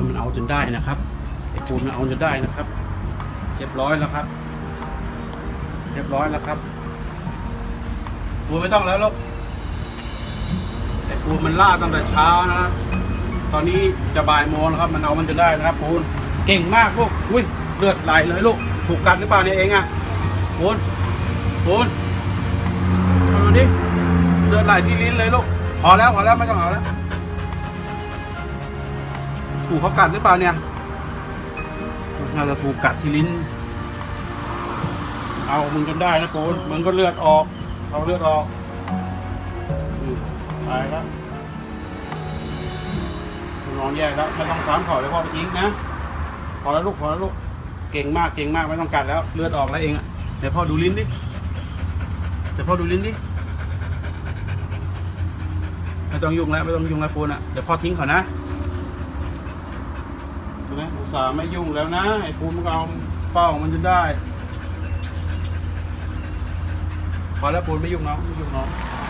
ยมันเอาจนได้นะครับไอ้ปูนมันเอาจนได้นะครับเรียบร้อยแล้วครับ เรียบร้อยแล้วครับปูนไม่ต้องแล้วลูกไอ้ปูนมันลาดตั้งแต่เช้านะตอนนี้จะบ่ายโมงแล้วครับ มันเอามันจนได้นะครับปูนเก่งมากลูกอุ้ยเลือดไหลเลยลูกถูกกัดหรือเปล่าเนี่ยเองอะปูนปูนมาดูดิเลือดไหลที่ลิ้นเลยลูกพอแล้วพอแล้วไม่ต้องเอาแล้ว ถูกเขากัดหรือเปล่าเนี่ยน่าจะถูกกัดที่ลิ้น เอามึงจนได้นะปูนมึงก็เลือดออก เอาเลือดออกตายแล้วนอนแยกแล้วไม่ต้องสามขอเลยพ่อไปทิ้งนะพอแล้วลูกพอแล้วลูกเก่งมากเก่งมากไม่ต้องกัดแล้ว เลือดออกแล้วเองอะเดี๋ยวพ่อดูลิ้นดิเดี๋ยวพ่อดูลิ้นดิไม่ต้องยุ่งแล้วไม่ต้องยุ่งแล้วปูนอะเดี๋ยวพ่อทิ้งเขานะ นะอุตส่าห์ไม่ยุ่งแล้วนะ ไอ้ปูมันก็เอาเฝ้ามันจนได้ พอแล้วปูนไม่ยุ่งน้องไม่ยุ่งน้องไม่ยุ่งน้องนะ